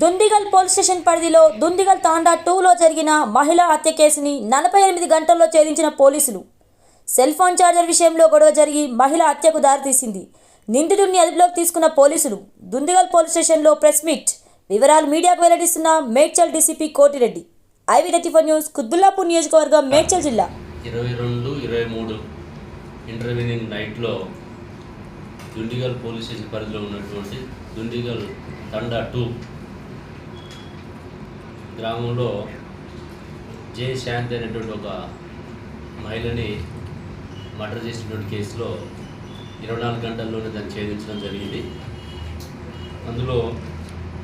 Dundigal police station పరిధిలో దుందిగల్ తాండా టూలో జరిగిన మహిళా హత్య కేసుని నలభై ఎనిమిది గంటల్లో ఛేదించిన పోలీసులు. సెల్ ఫోన్ ఛార్జర్ విషయంలో గొడవ జరిగి మహిళ హత్యకు దారితీసింది. నిందితుడిని అదుపులోకి తీసుకున్న పోలీసులు దుందిగల్ పోలీస్ స్టేషన్లో ప్రెస్ మీట్. వివరాలు మీడియాకు వెల్లడిస్తున్న Medchal DCP Kotireddy. IV thirty four news Quthbullapur నియోజకవర్గం మేడ్చల్ జిల్లా. ఇరవై రెండు ఇరవై మూడు ఇంటర్వ్యూనింగ్ నైట్లో దుండిగల్ పోలీస్ స్టేషన్ పరిధిలో ఉన్నటువంటి దుండిగల్ తండా టూ గ్రామంలో జే శాంతి అనేటువంటి ఒక మహిళని మర్డర్ చేసినటువంటి కేసులో ఇరవై నాలుగు గంటల్లోనే దాన్ని ఛేదించడం జరిగింది. అందులో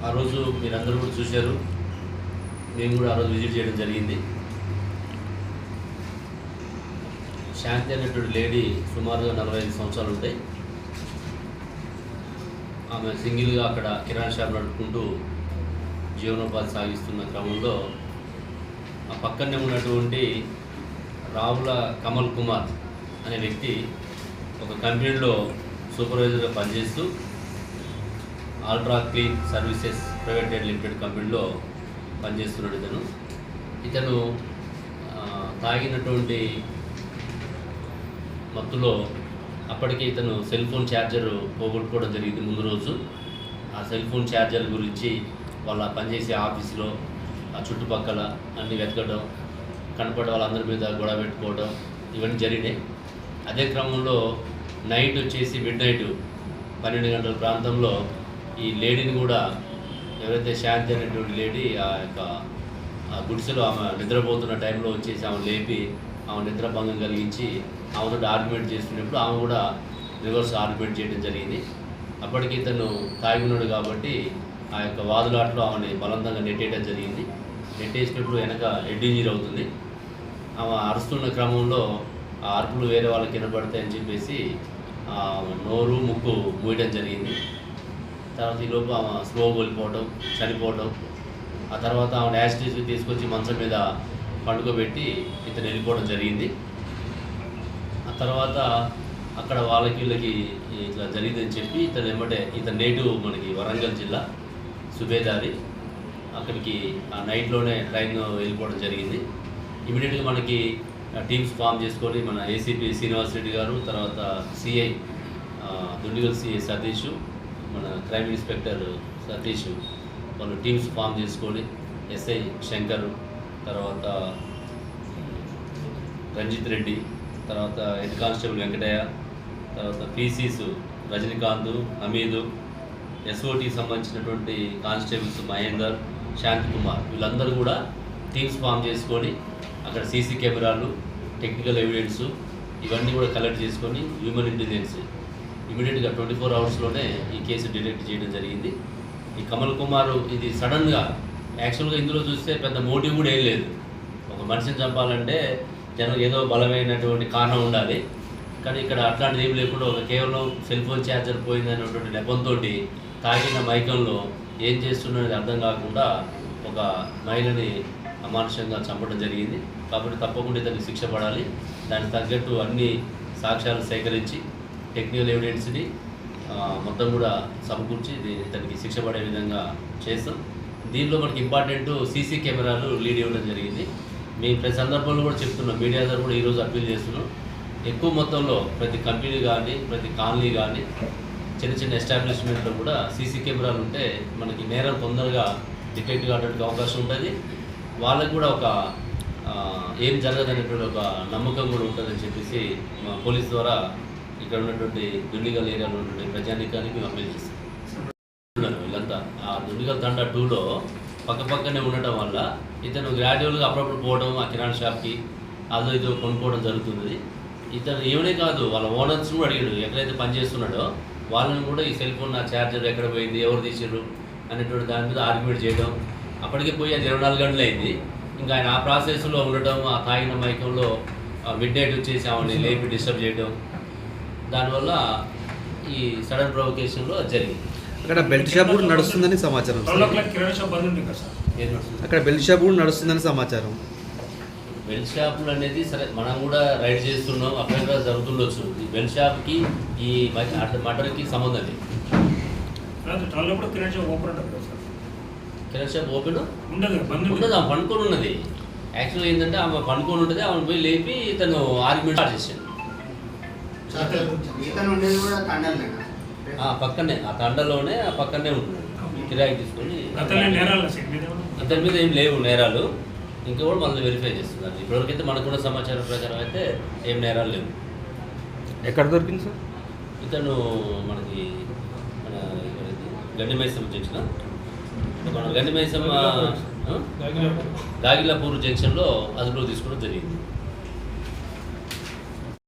ఆ రోజు మీరందరూ కూడా చూశారు. మేము కూడా ఆ రోజు విజిట్ చేయడం జరిగింది. శాంతి అనేటువంటి లేడీ సుమారుగా నలభై ఐదు సంవత్సరాలు ఉంటాయి. ఆమె సింగిల్గా అక్కడ కిరాణా షాప్ నడుపుకుంటూ జీవనోపాధి సాగిస్తున్న క్రమంలో ఆ పక్కనే ఉన్నటువంటి రావుల కమల్ కుమార్ అనే వ్యక్తి ఒక కంపెనీలో సూపర్వైజర్గా పనిచేస్తూ ultra clean services private limited కంపెనీలో పనిచేస్తున్నాడు ఇతను. ఇతను తాగినటువంటి మత్తులో అప్పటికే ఇతను సెల్ ఫోన్ ఛార్జర్ పోగొట్టుకోవడం జరిగింది ముందు రోజు. ఆ సెల్ ఫోన్ ఛార్జర్ గురించి వాళ్ళ పనిచేసే ఆఫీసులో ఆ చుట్టుపక్కల అన్నీ వెతకడం కనపడే వాళ్ళందరి మీద గొడవ పెట్టుకోవడం ఇవన్నీ జరిగినాయి. అదే క్రమంలో నైట్ వచ్చేసి మిడ్ నైట్ పన్నెండు గంటల ప్రాంతంలో ఈ లేడీని కూడా ఎవరైతే శాంతి అనేటువంటి లేడీ ఆ యొక్క గుడిసెలో ఆమె నిద్రపోతున్న టైంలో వచ్చేసి ఆమె లేపి ఆమె నిద్రభంగం కలిగించి ఆమెతో ఆర్గ్యుమెంట్ చేస్తున్నప్పుడు ఆమె కూడా రివర్స్ ఆర్గ్యుమెంట్ చేయడం జరిగింది. అప్పటికి ఇతను తాగి కాబట్టి ఆ యొక్క వాదులాట్లో ఆమెని బలవంతంగా నెట్టేయడం జరిగింది. నెట్టేసినప్పుడు వెనక హెడ్ ఇంజరీ అవుతుంది. ఆమె అరుస్తున్న క్రమంలో ఆ అరుపులు వేరే వాళ్ళకి వినపడతాయని చెప్పేసి నోరు ముక్కు మూయడం జరిగింది. తర్వాత ఈ లోపు ఆమె స్లో కోల్పోవడం చనిపోవడం ఆ తర్వాత ఆమె యాసిటీస్ తీసుకొచ్చి మంచం మీద పండుకోబెట్టి ఇతను వెళ్ళిపోవడం జరిగింది. ఆ తర్వాత అక్కడ వాళ్ళకి వీళ్ళకి ఇట్లా జరిగిందని చెప్పి ఇతను ఏమంటే ఇతను నేటివ్ మనకి వరంగల్ జిల్లా సుబేదారి అక్కడికి ఆ నైట్లోనే ట్రైన్ వెళ్ళిపోవడం జరిగింది. ఇమీడియట్గా మనకి టీమ్స్ ఫామ్ చేసుకొని మన ఏసీపీ శ్రీనివాస్ రెడ్డి గారు తర్వాత సిఐ దుండిగల్ సిఐ సతీష్ మన క్రైమ్ ఇన్స్పెక్టర్ సతీష్ వాళ్ళు టీమ్స్ ఫామ్ చేసుకొని ఎస్ఐ శంకర్ తర్వాత రంజిత్ రెడ్డి తర్వాత హెడ్ కానిస్టేబుల్ వెంకటయ్య తర్వాత పీసీస్ రజనీకాంత్ హమీదు ఎస్ఓటికి సంబంధించినటువంటి కానిస్టేబుల్స్ మహేందర్ శాంతి కుమార్ వీళ్ళందరూ కూడా టీమ్స్ ఫామ్ చేసుకొని అక్కడ సీసీ కెమెరాలు టెక్నికల్ ఎవిడెన్స్ ఇవన్నీ కూడా కలెక్ట్ చేసుకొని హ్యూమన్ ఇంటెలిజెన్స్ ఇమీడియట్గా ట్వంటీ ఫోర్ అవర్స్లోనే ఈ కేసు డిటెక్ట్ చేయడం జరిగింది. ఈ కమల్ కుమార్ ఇది సడన్గా యాక్చువల్గా ఇందులో చూస్తే పెద్ద మోటివ్ కూడా ఏం లేదు. ఒక మనిషిని చంపాలంటే జనం ఏదో బలమైనటువంటి కారణం ఉండాలి. కానీ ఇక్కడ అట్లాంటిది ఏం లేకుండా ఒక కేవలం సెల్ ఫోన్ ఛార్జర్ పోయిందనేటువంటి నెపంతో తాగిన మైకంలో ఏం చేస్తున్నది అర్థం కాకుండా ఒక మహిళని అమానుషంగా చంపడం జరిగింది. కాబట్టి తప్పకుండా ఇతనికి శిక్ష పడాలి. దానికి తగ్గట్టు అన్ని సాక్ష్యాలు సేకరించి టెక్నికల్ ఎవిడెన్స్ని మొత్తం కూడా సమకూర్చి ఇతనికి శిక్ష పడే విధంగా చేస్తాం. దీనిలో మనకి ఇంపార్టెంట్ సీసీ కెమెరాలు లీడ్ ఇవ్వడం జరిగింది. మేము ప్రతి సందర్భంలో కూడా చెప్తున్నాం. మీడియా ద్వారా కూడా ఈరోజు అప్పీల్ చేస్తున్నాం. ఎక్కువ మొత్తంలో ప్రతి కంపెనీ కానీ ప్రతి కాలనీ కానీ చిన్న చిన్న ఎస్టాబ్లిష్మెంట్లో కూడా సీసీ కెమెరాలు ఉంటే మనకి నేరం తొందరగా డిటెక్ట్ కావడానికి అవకాశం ఉంటుంది. వాళ్ళకు కూడా ఒక ఏం జరగదనేటువంటి ఒక నమ్మకం కూడా ఉంటుందని చెప్పేసి మా పోలీస్ ద్వారా ఇక్కడ ఉన్నటువంటి దుండిగల్ ఏరియాలో ఉన్నటువంటి ప్రజానికానికి మేము అప్పీల్ చేస్తాం వీళ్ళంతా. ఆ దుండిగల్ తండ టూలో పక్క పక్కనే ఉండటం వల్ల ఇతను గ్రాడ్యువల్గా అప్పుడప్పుడు పోవడం ఆ కిరాణా షాప్కి అదో ఇదో కొనుక్కోవడం జరుగుతుంది ఇతను ఏమనే కాదు వాళ్ళ ఓనర్స్ కూడా అడిగాడు ఎక్కడైతే పని చేస్తున్నాడో వాళ్ళని కూడా ఈ సెల్ ఫోన్ నా ఛార్జర్ ఎక్కడ పోయింది ఎవరు తీసారు అనేటువంటి దాని మీద ఆర్గ్యుమెంట్ చేయడం. అప్పటికే పోయి అది ఇరవై నాలుగు గంటలు అయింది. ఇంకా ఆయన ఆ ప్రాసెస్లో ఉండటం ఆ తాగిన మైకంలో మిడ్ నైట్ వచ్చేసి ఆమెని లేపి డిస్టర్బ్ చేయడం. దానివల్ల ఈ సడన్ ప్రొవకేషన్లో జరిగింది. అక్కడ బెల్ట్ షాప్ కూడా నడుస్తుందని సమాచారం? అక్కడ బెల్ట్ షాప్ కూడా నడుస్తుందని సమాచారం. బెల్ షాపులు అనేది సరే మనం కూడా రైడ్ చేస్తున్నాం అక్కడ జరుగుతుండొచ్చు. ఈ బెల్ షాప్కి ఈ మటర్కి సంబంధం లేదు. కిరాణా షాప్ ఓపెన్ ఉండదు ఆమె పండుకొని ఉన్నది. యాక్చువల్గా ఏంటంటే ఆమె పండుకొని ఉంటుంది ఆమె పోయి లేపి తను ఆర్గ్యుమెంట్ స్టార్ట్ చేశాడు. పక్కనే ఆ తండలోనే ఆ పక్కనే ఉంటుంది కిరాయి తీసుకొని? ఇతని మీద ఏం లేవు నేరాలు. ఇంకా కూడా మళ్ళీ వెరిఫై చేస్తున్నారు. ఇప్పటివరకైతే మనకున్న సమాచారం ప్రకారం అయితే ఏం నేరాలు లేవు. ఎక్కడ దొరికింది సార్? ఇతను మనకి మన గండిమైసమ్మ జంక్షన్ మన గండిమైసమ్మ? గాగిలాపూర్. జంక్షన్లో అదుపులో తీసుకోవడం జరిగింది.